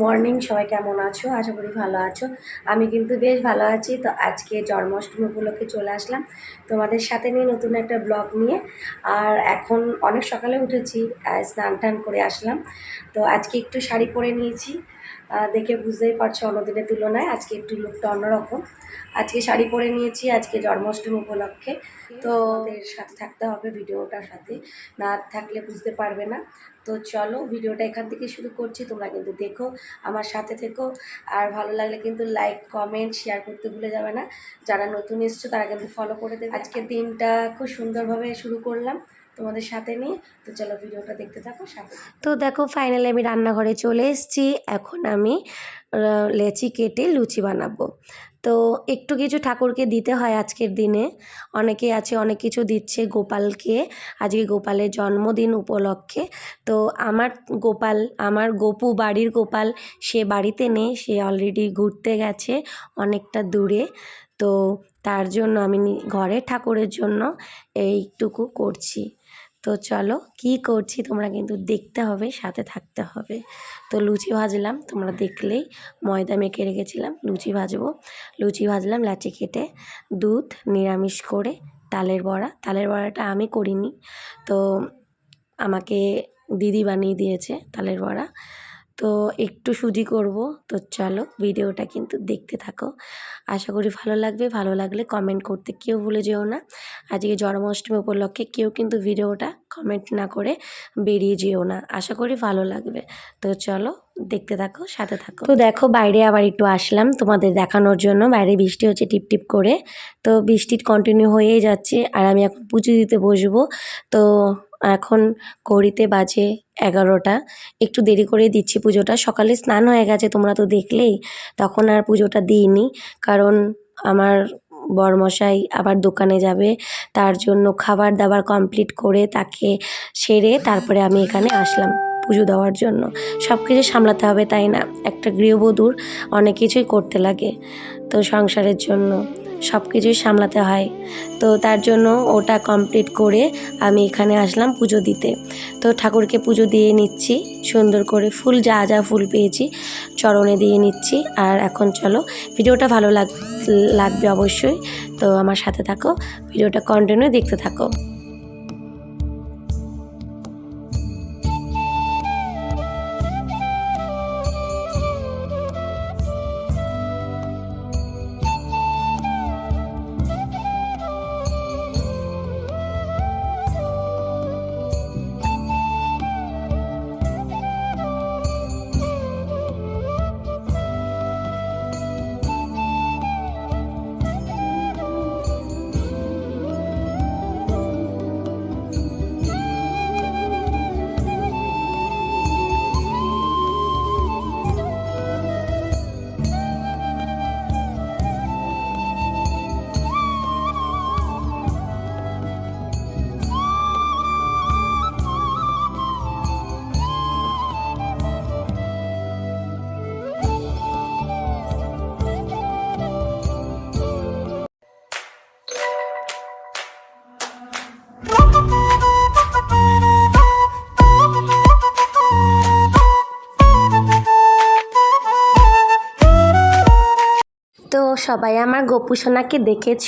Morning, সবাই কেমন আছো? আশা করি ভালো আছো। আমি কিন্তু বেশ ভালো আছি। তো আজকে জন্মাষ্টমী উপলক্ষে চলে আসলাম তোমাদের সাথে নিয়ে নতুন একটা ব্লগ নিয়ে। আর এখন অনেক সকালে উঠেছি স্নান টান করে আসলাম। তো আজকে একটু শাড়ি পরে নিয়েছি। দেখে বুঝতেই পারছ অন্যদিনের তুলনায়। আজকে একটু লুকটা অন্যরকম। আজকে শাড়ি পরে নিয়েছি, আজকে জন্মাষ্টমী উপলক্ষে। তো এর সাথে থাকতে হবে ভিডিওটার সাথে। না থাকলে বুঝতে পারবে না। তো চলো ভিডিওটা এখান থেকে শুরু করছি। তোমরা কিন্তু দেখো, আমার সাথে থেকো। আর ভালো লাগলে কিন্তু লাইক কমেন্ট শেয়ার করতে ভুলে যাবে না। যারা নতুন এসছো, তারা কিন্তু ফলো করে দেবে। আজকের দিনটা খুব সুন্দরভাবে শুরু করলাম। তোমাদের সাথে নিয়ে। তো চলো ভিডিওটা দেখতে থাকো, সাথে তো দেখো ফাইনালি আমি রান্নাঘরে চলে এসেছি। এখন আমি লেচি কেটে লুচি বানাবো। তো একটু কিছু ঠাকুরকে দিতে হয় আজকের দিনে। অনেকে আছে, অনেক কিছু দিচ্ছে গোপালকে। আজকে গোপালের জন্মদিন উপলক্ষে। তো আমার গোপাল, আমার গোপু বাড়ির গোপাল, সে বাড়িতে নেই, সে অলরেডি ঘুরতে গেছে অনেকটা দূরে। তো তার জন্য আমি ঘরে ঠাকুরের জন্য এইটুকু করছি। তো চলো কি করছি তোমরা কিন্তু দেখতে হবে, সাথে থাকতে হবে। তো লুচি ভাজলাম, তোমরা দেখলেই ময়দা মেখে রেখেছিলাম, লুচি ভাজবো। লুচি ভাজলাম, লাচি কেটে দুধ নিরামিষ করে তালের বড়া। তালের বড়াটা আমি করিনি, তো আমাকে দিদি বানিয়ে দিয়েছে তালের বড়া। তো একটু সুজি করব। তো চলো ভিডিওটা কিন্তু দেখতে থাকো। আশা করি ভালো লাগবে। ভালো লাগলে কমেন্ট করতে কেউ ভুলে যেও না। আজকে জন্মাষ্টমী উপলক্ষে কেউ কিন্তু ভিডিওটা কমেন্ট না করে বেরিয়ে যেও না। আশা করি ভালো লাগবে। তো চলো দেখতে থাকো, সাথে থাকো। তো দেখো বাইরে আবার একটু আসলাম তোমাদের দেখানোর জন্য। বাইরে বৃষ্টি হচ্ছে টিপ টিপ করে। তো বৃষ্টি কন্টিনিউ হয়েই যাচ্ছে। আর আমি এখন পুজো দিতে বসবো। তো এখন ঘড়িতে বাজে এগারোটা। একটু দেরি করে দিচ্ছি পুজোটা। সকালে স্নান হয়ে গেছে, তোমরা তো দেখলেই। তখন আর পুজোটা দিইনি, কারণ আমার বরমশাই আবার দোকানে যাবে। তার জন্য খাবার দাবার কমপ্লিট করে তাকে সেরে তারপরে আমি এখানে আসলাম পুজো দেওয়ার জন্য। সব কিছু সামলাতে হবে, তাই না? একটা গৃহবধূর অনেক কিছুই করতে লাগে তো সংসারের জন্য। সব কিছুই সামলাতে হয়। তো তার জন্য ওটা কমপ্লিট করে আমি এখানে আসলাম পুজো দিতে। তো ঠাকুরকে পুজো দিয়ে নিচ্ছি, সুন্দর করে ফুল, যা যা ফুল পেয়েছি চরণে দিয়ে নিচ্ছি। আর এখন চলো, ভিডিওটা ভালো লাগ, লাগবে অবশ্যই। তো আমার সাথে থাকো, ভিডিওটা কন্টিনিউ দেখতে থাকো। সবাই আমার গোপু সোনাকে দেখেছ?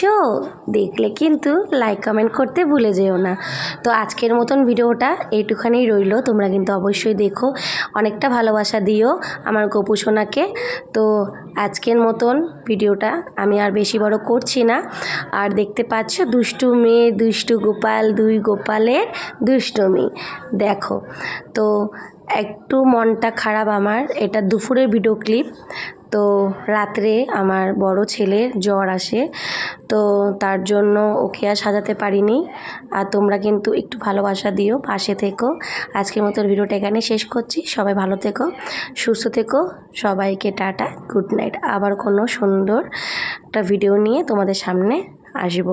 দেখলে কিন্তু লাইক কমেন্ট করতে ভুলে যেও না। তো আজকের মতন ভিডিওটা এইটুখানি রইল, তোমরা কিন্তু অবশ্যই দেখো, অনেকটা ভালোবাসা দিও আমার গোপু সোনাকে। তো আজকের মতন ভিডিওটা আমি আর বেশি বড় করছি না। আর দেখতে পাচ্ছ, দুষ্টু মেয়ে, দুষ্টু গোপাল, দুই গোপালের দুষ্টমি। দেখো, তো একটু মনটা খারাপ আমার, এটা দুপুরের ভিডিও ক্লিপ তো রাত্রে আমার বড় ছেলের জ্বর আসে, তো তার জন্য ওকে আর সাজাতে পারিনি। আর তোমরা কিন্তু একটু ভালোবাসা দিও, পাশে থেকো। আজকের মতো ভিডিওটা এখানে শেষ করছি। সবাই ভালো থেকো, সুস্থ থেকো। সবাইকে টাটা, গুড নাইট। আবার কোনো সুন্দর একটা ভিডিও নিয়ে তোমাদের সামনে আসব।